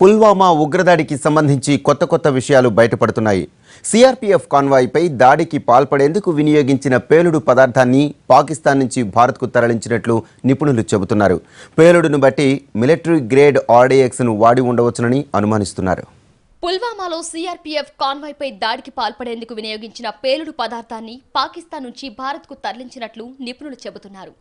పుల్వామా ఉగ్రదాడికి సంబంధించి కొత్త కొత్త విషయాలు బయటపడుతున్నాయి. సిఆర్పీఎఫ్ కాన్వాయ్పై దాడికి పాల్పడేందుకు వినియోగించిన పేలుడు పదార్థాన్ని పాకిస్తాన్ నుంచి భారత్కు తరలించినట్లు నిపుణులు చెబుతున్నారు. పేలుడును బట్టి మిలిటరీ గ్రేడ్ ఆర్డీఎక్స్ను వాడి ఉండవచ్చునని అనుమానిస్తున్నారు. పుల్వామాలో సీఆర్పీఎఫ్ కాన్వాయ్పై దాడికి పాల్పడేందుకు వినియోగించిన పేలుడు పదార్థాన్ని పాకిస్తాన్ నుంచి భారత్కు తరలించినట్లు నిపుణులు చెబుతున్నారు.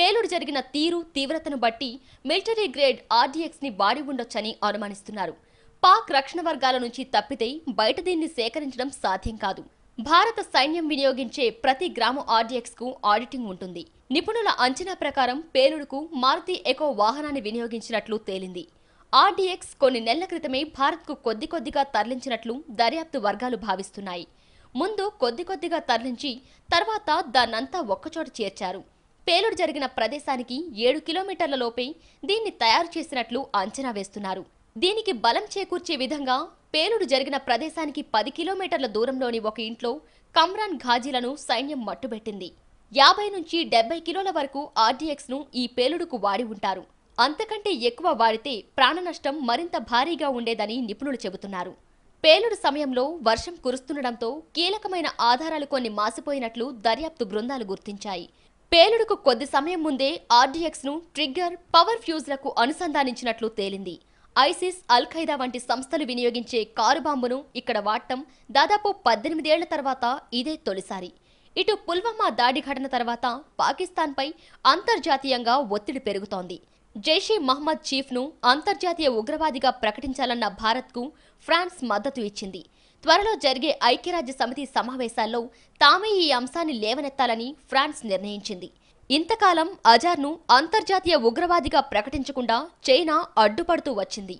పేలుడు జరిగిన తీరు తీవ్రతను బట్టి మిలిటరీ గ్రేడ్ ఆర్డీఎక్స్ని వాడి ఉండొచ్చని అనుమానిస్తున్నారు. పాక్ రక్షణ వర్గాల నుంచి తప్పితే బయట దీన్ని సేకరించడం సాధ్యం కాదు. భారత సైన్యం వినియోగించే ప్రతి గ్రామ ఆర్డీఎక్స్కు ఆడిటింగ్ ఉంటుంది. నిపుణుల అంచనా ప్రకారం పేలుడుకు మారుతి ఎకో వాహనాన్ని వినియోగించినట్లు తేలింది. ఆర్డీఎక్స్ కొన్ని నెలల క్రితమే భారత్కు కొద్ది కొద్దిగా తరలించినట్లు దర్యాప్తు వర్గాలు భావిస్తున్నాయి. ముందు కొద్ది కొద్దిగా తరలించి తర్వాత దాన్నంతా ఒక్కచోట చేర్చారు. పేలుడు జరిగిన ప్రదేశానికి ఏడు కిలోమీటర్ల లోపే దీన్ని తయారు చేసినట్లు అంచనా వేస్తున్నారు. దీనికి బలం చేకూర్చే విధంగా పేలుడు జరిగిన ప్రదేశానికి పది కిలోమీటర్ల దూరంలోని ఒక ఇంట్లో కమ్రాన్ ఘాజీలను సైన్యం మట్టుబెట్టింది. యాభై నుంచి డెబ్బై కిలోల వరకు ఆర్డీఎక్స్ను ఈ పేలుడుకు వాడి ఉంటారు. అంతకంటే ఎక్కువ వాడితే ప్రాణ నష్టం మరింత భారీగా ఉండేదని నిపుణులు చెబుతున్నారు. పేలుడు సమయంలో వర్షం కురుస్తుండడంతో కీలకమైన ఆధారాలు కొన్ని మాసిపోయినట్లు దర్యాప్తు బృందాలు గుర్తించాయి. పేలుడుకు కొద్ది సమయం ముందే ఆర్డీఎక్స్ను ట్రిగ్గర్ పవర్ ఫ్యూజ్లకు అనుసంధానించినట్లు తేలింది. ఐసిస్ అల్ ఖైదా వంటి సంస్థలు వినియోగించే కారు బాంబును ఇక్కడ వాడటం దాదాపు పద్దెనిమిదేళ్ళ తర్వాత ఇదే తొలిసారి. ఇటు పుల్వామా దాడి ఘటన తర్వాత పాకిస్తాన్పై అంతర్జాతీయంగా ఒత్తిడి పెరుగుతోంది. జైషే మహ్మద్ చీఫ్ను అంతర్జాతీయ ఉగ్రవాదిగా ప్రకటించాలన్న భారత్కు ఫ్రాన్స్ మద్దతు ఇచ్చింది. త్వరలో జరిగే ఐక్యరాజ్య సమితి సమావేశాల్లో తామే ఈ అంశాన్ని లేవనెత్తాలని ఫ్రాన్స్ నిర్ణయించింది. ఇంతకాలం అజార్ను అంతర్జాతీయ ఉగ్రవాదిగా ప్రకటించకుండా చైనా అడ్డుపడుతూ వచ్చింది.